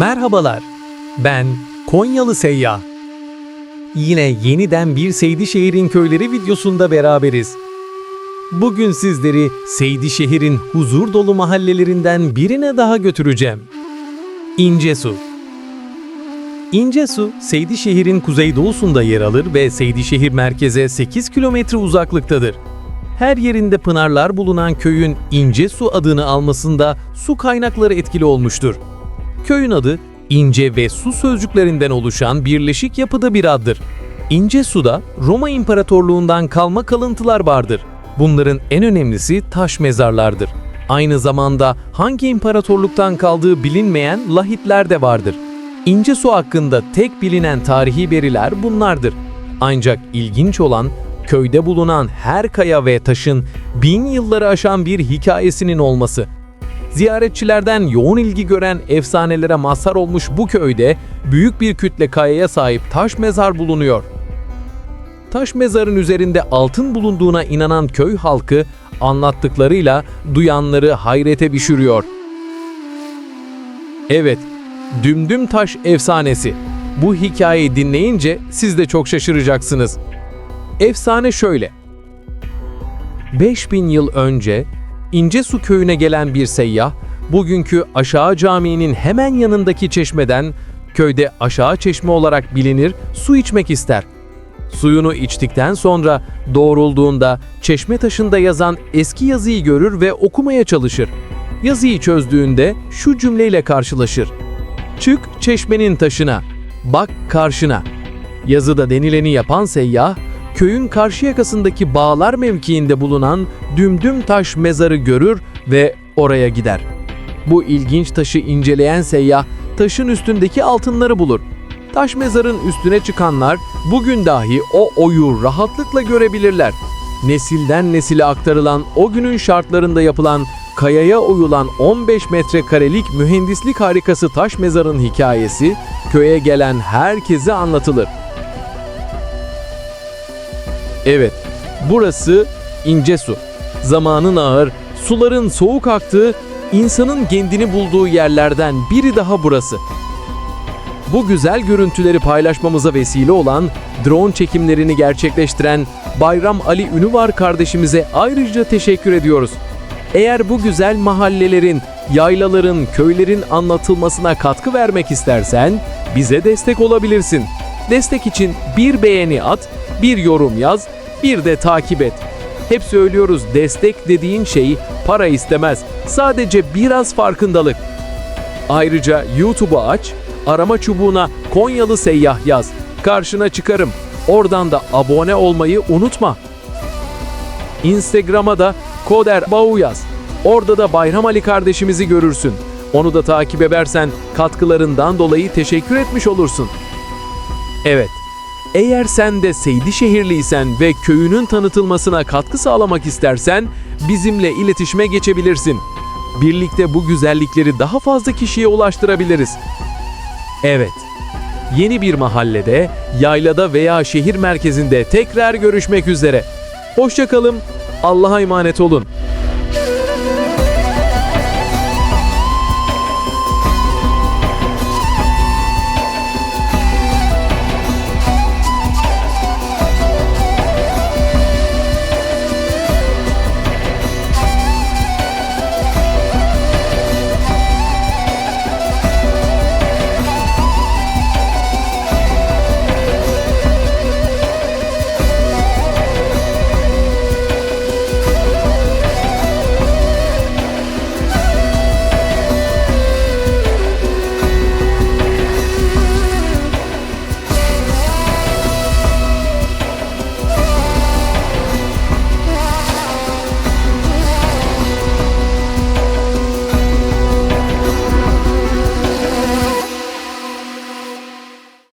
Merhabalar, ben Konyalı Seyyah. Yine yeniden bir Seydişehir'in köyleri videosunda beraberiz. Bugün sizleri Seydişehir'in huzur dolu mahallelerinden birine daha götüreceğim. İncesu. İncesu, Seydişehir'in kuzeydoğusunda yer alır ve Seydişehir merkeze 8 kilometre uzaklıktadır. Her yerinde pınarlar bulunan köyün İncesu adını almasında su kaynakları etkili olmuştur. Köyün adı ince ve su sözcüklerinden oluşan birleşik yapıda bir addır. İnce suda Roma İmparatorluğundan kalma kalıntılar vardır. Bunların en önemlisi taş mezarlardır. Aynı zamanda hangi imparatorluktan kaldığı bilinmeyen lahitler de vardır. İnce su hakkında tek bilinen tarihi veriler bunlardır. Ancak ilginç olan köyde bulunan her kaya ve taşın bin yılları aşan bir hikayesinin olması. Ziyaretçilerden yoğun ilgi gören efsanelere mazhar olmuş bu köyde büyük bir kütle kayaya sahip taş mezar bulunuyor. Taş mezarın üzerinde altın bulunduğuna inanan köy halkı anlattıklarıyla duyanları hayrete düşürüyor. Evet, Dümdüm Taş efsanesi. Bu hikayeyi dinleyince siz de çok şaşıracaksınız. Efsane şöyle. 5000 yıl önce İncesu köyüne gelen bir seyyah, bugünkü Aşağı Camii'nin hemen yanındaki çeşmeden, köyde Aşağı Çeşme olarak bilinir, su içmek ister. Suyunu içtikten sonra doğrulduğunda çeşme taşında yazan eski yazıyı görür ve okumaya çalışır. Yazıyı çözdüğünde şu cümleyle karşılaşır. Çık çeşmenin taşına, bak karşına. Yazıda denileni yapan seyyah, köyün karşı yakasındaki bağlar mevkiinde bulunan dümdüm taş mezarı görür ve oraya gider. Bu ilginç taşı inceleyen seyyah taşın üstündeki altınları bulur. Taş mezarın üstüne çıkanlar bugün dahi o oyu rahatlıkla görebilirler. Nesilden nesile aktarılan o günün şartlarında yapılan kayaya oyulan 15 metrekarelik mühendislik harikası taş mezarın hikayesi köye gelen herkese anlatılır. Evet, burası İncesu. Zamanın ağır, suların soğuk aktığı, insanın kendini bulduğu yerlerden biri daha burası. Bu güzel görüntüleri paylaşmamıza vesile olan, drone çekimlerini gerçekleştiren Bayram Ali Ünüvar kardeşimize ayrıca teşekkür ediyoruz. Eğer bu güzel mahallelerin, yaylaların, köylerin anlatılmasına katkı vermek istersen bize destek olabilirsin. Destek için bir beğeni at, bir yorum yaz, bir de takip et. Hep söylüyoruz destek dediğin şey para istemez. Sadece biraz farkındalık. Ayrıca YouTube'u aç, arama çubuğuna Konyalı Seyyah yaz. Karşına çıkarım. Oradan da abone olmayı unutma. Instagram'a da Koder Bau yaz. Orada da Bayram Ali kardeşimizi görürsün. Onu da takip edersen katkılarından dolayı teşekkür etmiş olursun. Evet, eğer sen de Seydişehirliysen ve köyünün tanıtılmasına katkı sağlamak istersen bizimle iletişime geçebilirsin. Birlikte bu güzellikleri daha fazla kişiye ulaştırabiliriz. Evet, yeni bir mahallede, yaylada veya şehir merkezinde tekrar görüşmek üzere. Hoşçakalın, Allah'a emanet olun.